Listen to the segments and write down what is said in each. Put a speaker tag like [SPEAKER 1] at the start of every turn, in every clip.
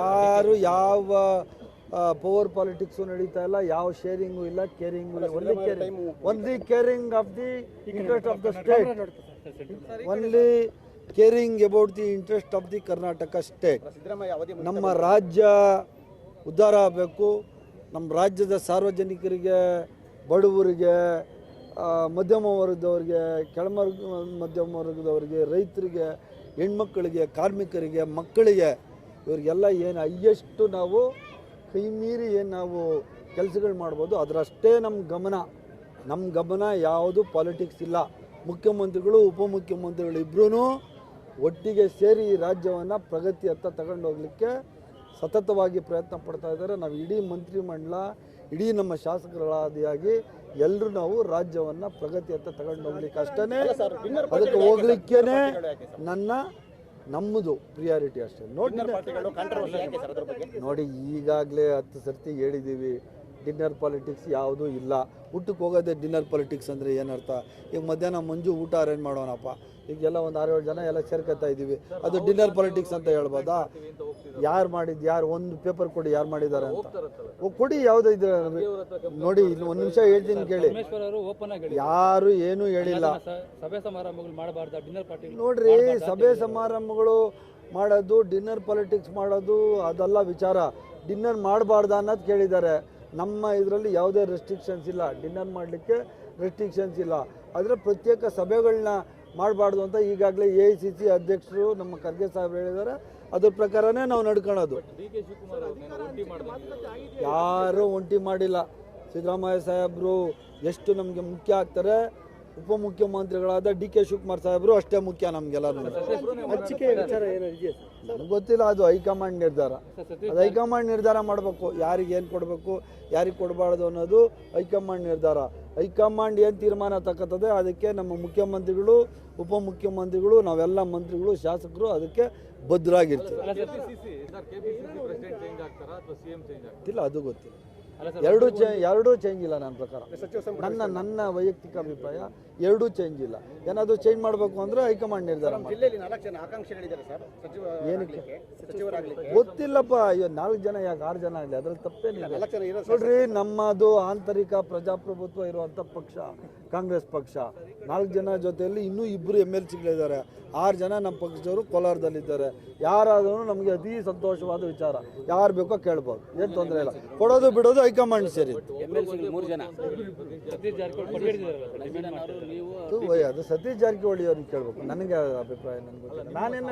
[SPEAKER 1] ಯಾರು ಯಾವ power politics ನಡೀತಾ ಇಲ್ಲ ಯಾವ ಶೇರಿಂಗು ಇಲ್ಲ ಕೇರಿಂಗು ಇಲ್ಲ. Only caring only caring of the interest of the state only caring about the interest of the Karnataka state ನಮ್ಮ ರಾಜ್ಯ ಉದ್ಧಾರ ಆಗಬೇಕು. ನಮ್ಮ ರಾಜ್ಯದ ಸಾರ್ವಜನಿಕರಿಗೆ ಬಡವರಿಗೆ ಮಧ್ಯಮ ವರ್ಗದವ್ರಿಗೆ ಕೆಳಮರ್ಗ ಮಧ್ಯಮ ವರ್ಗದವರಿಗೆ ರೈತರಿಗೆ ಹೆಣ್ಮಕ್ಕಳಿಗೆ ಕಾರ್ಮಿಕರಿಗೆ ಮಕ್ಕಳಿಗೆ ಇವರಿಗೆಲ್ಲ ಏನು ಹೈಯೆಸ್ಟು ನಾವು ಕೈ ಮೀರಿ ಏನು ನಾವು ಕೆಲಸಗಳು ಮಾಡ್ಬೋದು. ಅದರಷ್ಟೇ ನಮ್ಮ ಗಮನ. ನಮ್ಮ ಗಮನ ಯಾವುದು ಪಾಲಿಟಿಕ್ಸ್ ಇಲ್ಲ. ಮುಖ್ಯಮಂತ್ರಿಗಳು ಉಪಮುಖ್ಯಮಂತ್ರಿಗಳು ಇಬ್ಬರೂ ಒಟ್ಟಿಗೆ ಸೇರಿ ಈ ರಾಜ್ಯವನ್ನು ಪ್ರಗತಿಯತ್ತ ತಗೊಂಡು ಹೋಗ್ಲಿಕ್ಕೆ ಸತತವಾಗಿ ಪ್ರಯತ್ನ ಪಡ್ತಾ ಇದ್ದಾರೆ. ನಾವು ಇಡೀ ಮಂತ್ರಿಮಂಡಲ ಇಡೀ ನಮ್ಮ ಶಾಸಕರಾದಿಯಾಗಿ ಎಲ್ಲರೂ ನಾವು ರಾಜ್ಯವನ್ನು ಪ್ರಗತಿಯತ್ತ ತಗೊಂಡು ಹೋಗ್ಲಿಕ್ಕೆ ಅಷ್ಟೇ ಅದಕ್ಕೆ ಹೋಗ್ಲಿಕ್ಕೇ ನನ್ನ ನಮ್ಮದು ಪ್ರಿಯಾರಿಟಿ ಅಷ್ಟೇ. ನೋಡಿ ನೋಡಿ ಈಗಾಗಲೇ ಹತ್ತು ಸರ್ತಿ ಹೇಳಿದ್ದೀವಿ. ಡಿನ್ನರ್ ಪಾಲಿಟಿಕ್ಸ್ ಯಾವುದೂ ಇಲ್ಲ. ಊಟಕ್ಕೆ ಹೋಗೋದೇ ಡಿನ್ನರ್ ಪಾಲಿಟಿಕ್ಸ್ ಅಂದರೆ ಏನರ್ಥ? ಈಗ ಮಧ್ಯಾಹ್ನ ಮಂಜು ಊಟ ಅರೇಂಜ್ ಮಾಡೋಣಪ್ಪ. ಈಗೆಲ್ಲ ಒಂದು ಆರು ಏಳು ಜನ ಎಲ್ಲ ಸೇರ್ಕೊತಾ ಇದ್ದೀವಿ. ಅದು ಡಿನ್ನರ್ ಪಾಲಿಟಿಕ್ಸ್ ಅಂತ ಹೇಳ್ಬೋದಾ? ಯಾರು ಮಾಡಿದ್ದು ಯಾರು ಒಂದು ಪೇಪರ್ ಕೊಡಿ ಯಾರು ಮಾಡಿದ್ದಾರೆ ಅಂತ. ಕೊಡಿ ಯಾವುದೇ ಇದ್ರೆ ನೋಡಿ ಇಲ್ಲಿ ಒಂದು ನಿಮಿಷ ಹೇಳ್ತೀನಿ ಕೇಳಿ. ಯಾರು ಏನೂ ಹೇಳಿಲ್ಲ.
[SPEAKER 2] ಸಭೆ ಸಮಾರಂಭಗಳು ಮಾಡಬಾರ್ದು ಡಿನ್ನರ್ ಪಾರ್ಟಿ
[SPEAKER 1] ನೋಡ್ರಿ ಸಭೆ ಸಮಾರಂಭಗಳು ಮಾಡೋದು ಡಿನ್ನರ್ ಪಾಲಿಟಿಕ್ಸ್ ಮಾಡೋದು ಅದೆಲ್ಲ ವಿಚಾರ. ಡಿನ್ನರ್ ಮಾಡಬಾರ್ದ ಅನ್ನೋದು ಕೇಳಿದ್ದಾರೆ. ನಮ್ಮ ಇದರಲ್ಲಿ ಯಾವುದೇ ರೆಸ್ಟ್ರಿಕ್ಷನ್ಸ್ ಇಲ್ಲ. ಡಿನ್ನರ್ ಮಾಡಲಿಕ್ಕೆ ರೆಸ್ಟ್ರಿಕ್ಷನ್ಸ್ ಇಲ್ಲ. ಆದರೆ ಪ್ರತ್ಯೇಕ ಸಭೆಗಳನ್ನ ಮಾಡಬಾರ್ದು ಅಂತ ಈಗಾಗಲೇ ಎ ಐ ಸಿ ಸಿ ಅಧ್ಯಕ್ಷರು ನಮ್ಮ ಖರ್ಗೆ ಸಾಹೇಬ್ ಹೇಳಿದ್ದಾರೆ. ಅದ್ರ ಪ್ರಕಾರನೇ ನಾವು ನಡ್ಕೊಳೋದು. ಯಾರೂ ಒಂಟಿ ಮಾಡಿಲ್ಲ. ಸಿದ್ದರಾಮಯ್ಯ ಸಾಹೇಬರು ಎಷ್ಟು ನಮಗೆ ಮುಖ್ಯ ಆಗ್ತಾರೆ ಉಪಮುಖ್ಯಮಂತ್ರಿಗಳಾದ ಡಿ ಕೆ ಶಿವಕುಮಾರ್ ಸಾಹೇಬರು ಅಷ್ಟೇ ಮುಖ್ಯ ನಮಗೆಲ್ಲರೂ ನನಗೆ ಗೊತ್ತಿಲ್ಲ ಅದು ಹೈಕಮಾಂಡ್ ನಿರ್ಧಾರ ಅದು ಹೈಕಮಾಂಡ್ ನಿರ್ಧಾರ ಮಾಡಬೇಕು ಯಾರಿಗೆ ಏನು ಕೊಡಬೇಕು ಯಾರಿಗೆ ಕೊಡಬಾರ್ದು ಅನ್ನೋದು ಹೈಕಮಾಂಡ್ ನಿರ್ಧಾರ ಹೈಕಮಾಂಡ್ ಏನು ತೀರ್ಮಾನ ತಕ್ಕತ್ತದೆ ಅದಕ್ಕೆ ನಮ್ಮ ಮುಖ್ಯಮಂತ್ರಿಗಳು ಉಪಮುಖ್ಯಮಂತ್ರಿಗಳು ನಾವೆಲ್ಲ ಮಂತ್ರಿಗಳು ಶಾಸಕರು ಅದಕ್ಕೆ ಬದ್ಧರಾಗಿರ್ತೀವಿ ಇಲ್ಲ ಅದು ಗೊತ್ತಿಲ್ಲ ಎರಡೂ ಚೇ ಎರಡೂ ಚೇಂಜ್ ಇಲ್ಲ ನನ್ನ ಪ್ರಕಾರ. ನನ್ನ ನನ್ನ ವೈಯಕ್ತಿಕ ಅಭಿಪ್ರಾಯ ಎರಡೂ ಚೇಂಜ್ ಇಲ್ಲ. ಏನಾದರೂ ಚೇಂಜ್ ಮಾಡಬೇಕು ಅಂದರೆ ಹೈಕಮಾಂಡ್ ನಿರ್ಧಾರ ಏನಕ್ಕೆ? ಗೊತ್ತಿಲ್ಲಪ್ಪ ಅಯ್ಯೋ ನಾಲ್ಕು ಜನ ಯಾಕೆ ಆರು ಜನ ಆಗಲಿ ಅದ್ರಲ್ಲಿ ತಪ್ಪೇನಿಲ್ಲ. ನೋಡ್ರಿ ನಮ್ಮದು ಆಂತರಿಕ ಪ್ರಜಾಪ್ರಭುತ್ವ ಇರುವಂಥ ಪಕ್ಷ. ಕಾಂಗ್ರೆಸ್ ಪಕ್ಷ. ನಾಲ್ಕು ಜನ ಜೊತೆಯಲ್ಲಿ ಇನ್ನೂ ಇಬ್ಬರು ಎಂ ಎಲ್ ಸಿಗಳಿದ್ದಾರೆ. ಆರು ಜನ ನಮ್ಮ ಪಕ್ಷದವರು ಕೋಲಾರದಲ್ಲಿದ್ದಾರೆ. ಯಾರಾದರೂ ನಮಗೆ ಅತಿ ಸಂತೋಷವಾದ ವಿಚಾರ. ಯಾರು ಬೇಕೋ ಕೇಳ್ಬೋದು. ಏನು ತೊಂದರೆ ಇಲ್ಲ. ಕೊಡೋದು ಬಿಡೋದು ಹೈಕಮಾಂಡ್ ಸೇರಿ. ಅದು ಅದು ಸತೀಶ್ ಜಾರಕಿಹೊಳಿ ಅವ್ರನ್ನ ಕೇಳಬೇಕು. ನನಗೆ ಅಭಿಪ್ರಾಯ ನನಗೆ ಗೊತ್ತಿಲ್ಲ. ನಾನೇನ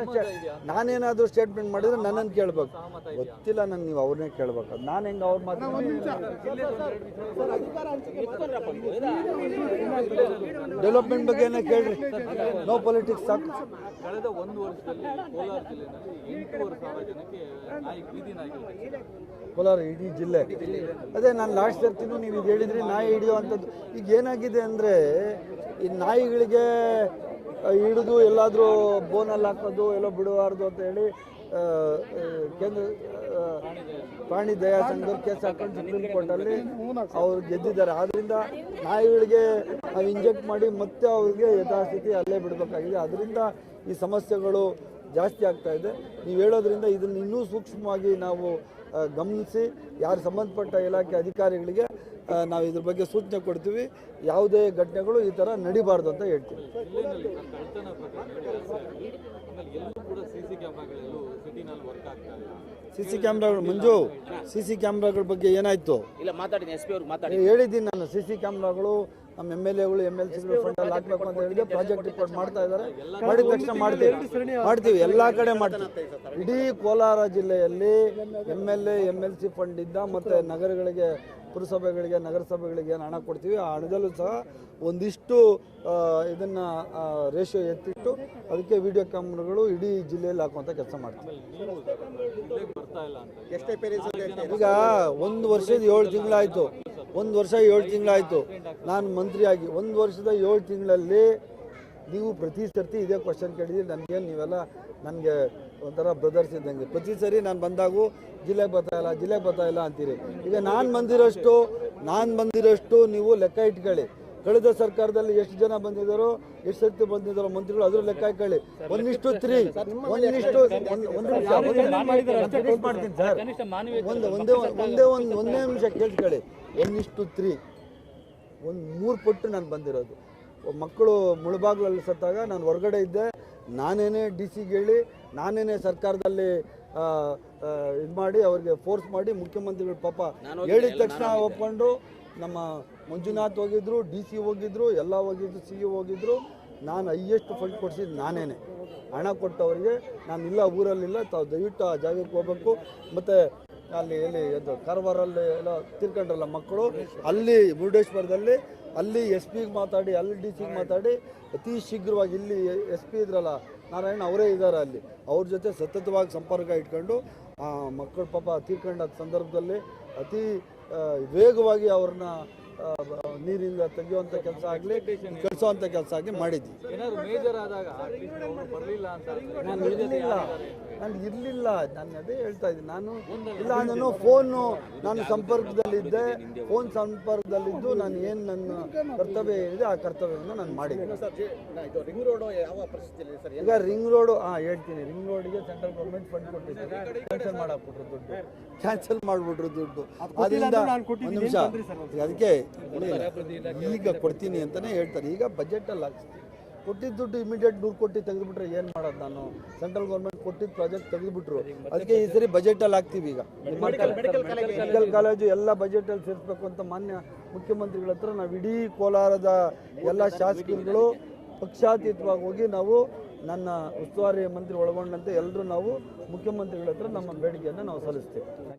[SPEAKER 1] ನಾನೇನಾದರೂ ಸ್ಟೇಟ್ಮೆಂಟ್ ಮಾಡಿದ್ರೆ ನನ್ನನ್ನು ಕೇಳಬೇಕು. ಗೊತ್ತಿಲ್ಲ ನಾನು ನೀವು ಅವ್ರನ್ನೇ ಕೇಳಬೇಕು. ನಾನು ಹೆಂಗೆ ಅವ್ರ ಮಾತು ಡೆವಲಪ್ಮೆಂಟ್ ಬಗ್ಗೆ ಏನೇ ಕೇಳ್ರಿ. ನೋ ಪೊಲಿಟಿಕ್ಸ್ ಸಾಕು.
[SPEAKER 3] ಕಳೆದ ಒಂದು ವರ್ಷದಲ್ಲಿ ಕೋಲಾರ
[SPEAKER 1] ಇಡೀ ಜಿಲ್ಲೆ. ಅದೇ ನಾನು ಲಾಸ್ಟ್ ಸರ್ತಿನೂ ನೀವು ಇದು ಹೇಳಿದ್ರಿ ನಾಯಿ ಹಿಡಿಯುವಂಥದ್ದು ಈಗ ಏನಾಗಿದೆ ಅಂದರೆ ಈ ನಾಯಿಗಳಿಗೆ ಹಿಡಿದು ಎಲ್ಲಾದರೂ ಬೋನಲ್ಲಿ ಹಾಕೋದು, ಎಲ್ಲೋ ಬಿಡಬಾರ್ದು ಅಂತ ಹೇಳಿ ಕೇಂದ್ರ ಪ್ರಾಣಿ ದಯಾ ಸಂಘದ ಕೇಸ್ ಹಾಕೊಂಡು ಸುಪ್ರೀಂ ಕೋರ್ಟಲ್ಲಿ ಅವ್ರು ಗೆದ್ದಿದ್ದಾರೆ. ಆದ್ದರಿಂದ ನಾಯಿಗಳಿಗೆ ನಾವು ಇಂಜೆಕ್ಟ್ ಮಾಡಿ ಮತ್ತೆ ಅವ್ರಿಗೆ ಯಥಾಸ್ಥಿತಿ ಅಲ್ಲೇ ಬಿಡಬೇಕಾಗಿದೆ. ಅದರಿಂದ ಈ ಸಮಸ್ಯೆಗಳು ಜಾಸ್ತಿ ಆಗ್ತಾ ಇದೆ. ನೀವು ಹೇಳೋದ್ರಿಂದ ಇದನ್ನು ಇನ್ನೂ ಸೂಕ್ಷ್ಮವಾಗಿ ನಾವು ಗಮನಿಸಿ, ಯಾರು ಸಂಬಂಧಪಟ್ಟ ಇಲಾಖೆ ಅಧಿಕಾರಿಗಳಿಗೆ ನಾವು ಇದ್ರ ಬಗ್ಗೆ ಸೂಚನೆ ಕೊಡ್ತೀವಿ. ಯಾವುದೇ ಘಟನೆಗಳು ಈ ಥರ ನಡಿಬಾರ್ದು ಅಂತ ಹೇಳ್ತೀವಿ.
[SPEAKER 3] ಸಿ ಸಿ
[SPEAKER 1] ಕ್ಯಾಮ್ರಾಗಳು ಮಂಜು ಸಿ ಸಿ ಕ್ಯಾಮ್ರಾಗಳ ಬಗ್ಗೆ ಏನಾಯಿತು? ಹೇಳಿದ್ದೀನಿ ನಾನು ಸಿ ಸಿ ಕ್ಯಾಮ್ರಾಗಳು ನಮ್ಮ ಎಂ ಎಲ್ ಎಗಳು ಎಂ ಎಲ್ ಸಿ ಫಂಡಲ್ಲಿ ಹಾಕ್ಬೇಕು ಅಂತ ಹೇಳಿದ್ರೆ ಪ್ರಾಜೆಕ್ಟ್ ರಿಪೋರ್ಟ್ ಮಾಡ್ತಾ ಇದ್ದಾರೆ. ಮಾಡಿದ ತಕ್ಷಣ ಮಾಡ್ತೀವಿ. ಮಾಡ್ತೀವಿ ಎಲ್ಲ ಕಡೆ ಮಾಡ್ತೀವಿ. ಇಡೀ ಕೋಲಾರ ಜಿಲ್ಲೆಯಲ್ಲಿ M L A M L C ಫಂಡಿಂದ ಮತ್ತು ನಗರಗಳಿಗೆ ಪುರಸಭೆಗಳಿಗೆ ನಗರಸಭೆಗಳಿಗೆ ಏನು ಹಣ ಕೊಡ್ತೀವಿ. ಆ ಹಣದಲ್ಲೂ ಸಹ ಒಂದಿಷ್ಟು ಇದನ್ನು ರೇಷಿಯೋ ಎತ್ತಿಟ್ಟು ಅದಕ್ಕೆ ವಿಡಿಯೋ ಕ್ಯಾಮ್ರಾಗಳು ಇಡೀ ಜಿಲ್ಲೆಯಲ್ಲಿ ಹಾಕುವಂಥ ಕೆಲಸ ಮಾಡ್ತೀವಿ. ಈಗ ಒಂದು ವರ್ಷದ ಏಳು ತಿಂಗಳಾಯಿತು. ಒಂದು ವರ್ಷ ಏಳು ತಿಂಗಳಾಯಿತು. ನಾನು ಮಂತ್ರಿಯಾಗಿ. ಒಂದು ವರ್ಷದ ಏಳು ತಿಂಗಳಲ್ಲಿ ನೀವು ಪ್ರತಿ ಸರ್ತಿ ಇದೇ ಕ್ವಶನ್ ಕೇಳಿದ್ರಿ ನನಗೇನು ನೀವೆಲ್ಲ ನನಗೆ ಒಂಥರ ಬ್ರದರ್ಸ್ ಇದ್ದಂಗೆ. ಪ್ರತಿ ಸರಿ ನಾನು ಬಂದಾಗೂ ಜಿಲ್ಲೆಗೆ ಬರ್ತಾ ಇಲ್ಲ ಜಿಲ್ಲೆಗೆ ಬರ್ತಾ ಇಲ್ಲ ಅಂತೀರಿ. ಈಗ ನಾನು ಬಂದಿರೋಷ್ಟು ನಾನು ಬಂದಿರೋಷ್ಟು ನೀವು ಲೆಕ್ಕ ಇಟ್ಕೊಳ್ಳಿ. ಕಳೆದ ಸರ್ಕಾರದಲ್ಲಿ ಎಷ್ಟು ಜನ ಬಂದಿದ್ದಾರೋ ಎಷ್ಟು ಸರ್ತಿ ಬಂದಿದ್ದಾರೋ ಮಂತ್ರಿಗಳು ಅದ್ರ ಲೆಕ್ಕ ಹಾಕೊಳ್ಳಿ ಒಂದಿಷ್ಟು ತ್ರೀ ಒಂದಿಷ್ಟು ಒಂದು ಒಂದು ಮಾಡ್ತೀನಿ ಸರ್. ಒಂದು ಒಂದೇ ಒಂದೇ ಒಂದು ಒಂದೇ ನಿಮಿಷ ಕೇಳ್ಕೊಳ್ಳಿ. ಒಂದಿಷ್ಟು ತ್ರೀ ಒಂದು ಮೂರು ಪಟ್ಟು ನಾನು ಬಂದಿರೋದು. ಮಕ್ಕಳು ಮುಳುಬಾಗ್ಲಲ್ಲಿ ಸತ್ತಾಗ ನಾನು ಹೊರಗಡೆ ಇದ್ದೆ. ನಾನೇನೇ ಡಿ ಸಿಗೆ ಹೇಳಿ ನಾನೇನೇ ಸರ್ಕಾರದಲ್ಲಿ ಇದು ಮಾಡಿ ಅವ್ರಿಗೆ ಫೋರ್ಸ್ ಮಾಡಿ ಮುಖ್ಯಮಂತ್ರಿಗಳು ಪಾಪ ಹೇಳಿದ ತಕ್ಷಣ ಒಪ್ಕೊಂಡು ನಮ್ಮ ಮಂಜುನಾಥ್ ಹೋಗಿದ್ರು ಡಿ ಸಿ ಹೋಗಿದ್ರು ಎಲ್ಲ ಹೋಗಿದ್ರು ಸಿ ಇ ಹೋಗಿದ್ರು. ನಾನು ಹೈಯೆಸ್ಟ್ ಫಂಡ್ ಕೊಡಿಸಿದ್ದು ನಾನೇನೆ. ಹಣ ಕೊಟ್ಟವರಿಗೆ. ನಾನು ಇಲ್ಲ ಊರಲ್ಲಿಲ್ಲ. ತಾವು ದಯವಿಟ್ಟು ಆ ಜಾಗಕ್ಕೆ ಹೋಗ್ಬೇಕು. ಮತ್ತು ಅಲ್ಲಿ ಎಲ್ಲಿ ಅದು ಕಾರವಾರಲ್ಲಿ ಎಲ್ಲ ತಿರ್ಕೊಂಡ್ರಲ್ಲ ಮಕ್ಕಳು, ಅಲ್ಲಿ ಮುರುಡೇಶ್ವರದಲ್ಲಿ, ಅಲ್ಲಿ ಎಸ್ ಪಿಗೆ ಮಾತಾಡಿ, ಅಲ್ಲಿ ಡಿ ಸಿಗೆ ಮಾತಾಡಿ, ಅತಿ ಶೀಘ್ರವಾಗಿ ಇಲ್ಲಿ ಎಸ್ ಪಿ ಇದ್ರಲ್ಲ, ನಾರಾಯಣ ಅವರೇ ಇದ್ದಾರೆ ಅಲ್ಲಿ. ಅವ್ರ ಜೊತೆ ಸತತವಾಗಿ ಸಂಪರ್ಕ ಇಟ್ಕೊಂಡು, ಆ ಮಕ್ಕಳು ಪಾಪ ತೀರ್ಕೊಂಡ ಸಂದರ್ಭದಲ್ಲಿ ಅತಿ ವೇಗವಾಗಿ ಅವ್ರನ್ನ ನೀರಿಂದ ತೆಗೆಯುವಂಥ ಕೆಲಸ ಆಗಲಿ ಕಳಿಸುವಂತ ಕೆಲಸ ಆಗಲಿ ಮಾಡಿದ್ವಿ. ನಾನು ಇರಲಿಲ್ಲ. ನಾನು ಇರಲಿಲ್ಲ. ನಾನು ಅದೇ ಹೇಳ್ತಾ ಇದ್ದೀನಿ. ನಾನು ಇಲ್ಲ ನಾನು ಫೋನು ನಾನು ಸಂಪರ್ಕದಲ್ಲಿದ್ದೆ. ಫೋನ್ ಸಂಪರ್ಕದಲ್ಲಿದ್ದು ನಾನು ಏನು ನನ್ನ ಕರ್ತವ್ಯ ಏನಿದೆ ಆ ಕರ್ತವ್ಯವನ್ನು ನಾನು ಮಾಡಿದ್ದೀನಿ
[SPEAKER 4] ಇದು
[SPEAKER 1] ಈಗ ರಿಂಗ್ ರೋಡು ಹಾಂ ಹೇಳ್ತೀನಿ. ರಿಂಗ್ ರೋಡಿಗೆ ಸೆಂಟ್ರಲ್ ಗೌರ್ಮೆಂಟ್ ಫಂಡ್ ಕೊಟ್ಟಿದ್ದಾರೆ ಕ್ಯಾನ್ಸಲ್ ಮಾಡಾಕ್ಬಿಟ್ರು ದುಡ್ಡು. ಕ್ಯಾನ್ಸಲ್ ಮಾಡಿಬಿಟ್ರು ದುಡ್ಡು. ಅದರಿಂದ ನಿಮಿಷ. ಅದಕ್ಕೆ ಈಗ ಕೊಡ್ತೀನಿ ಅಂತಲೇ ಹೇಳ್ತಾರೆ. ಈಗ ಬಜೆಟಲ್ಲಿ ಹಾಕ್ಸ್ತೀನಿ ಕೊಟ್ಟಿದ್ದ ದುಡ್ಡು ಇಮಿಡಿಯೇಟ್ ನೂರು ಕೋಟಿ ತೆಗೆದುಬಿಟ್ರೆ ಏನು ಮಾಡೋದು ನಾನು? ಸೆಂಟ್ರಲ್ ಗೌರ್ಮೆಂಟ್ ಕೊಟ್ಟಿದ್ದ ಪ್ರಾಜೆಕ್ಟ್ ತೆಗೆದುಬಿಟ್ರು. ಅದಕ್ಕೆ ಈ ಸರಿ ಬಜೆಟಲ್ಲಿ ಹಾಕ್ತೀವಿ ಈಗ. ಮೆಡಿಕಲ್ ಕಾಲೇಜು ಎಲ್ಲ ಬಜೆಟಲ್ಲಿ ಸೇರಿಸ್ಬೇಕು ಅಂತ ಮಾನ್ಯ ಮುಖ್ಯಮಂತ್ರಿಗಳ ಹತ್ರ ನಾವು ಇಡೀ ಕೋಲಾರದ ಎಲ್ಲ ಶಾಸಕರುಗಳು ಪಕ್ಷಾತೀತವಾಗಿ ಹೋಗಿ ನಾವು ನನ್ನ ಉಸ್ತುವಾರಿ ಮಂತ್ರಿ ಒಳಗೊಂಡಂತೆ ಎಲ್ಲರೂ ನಾವು ಮುಖ್ಯಮಂತ್ರಿಗಳ ಹತ್ರ ನಮ್ಮ ಬೇಡಿಕೆಯನ್ನು ನಾವು ಸಲ್ಲಿಸ್ತೇವೆ.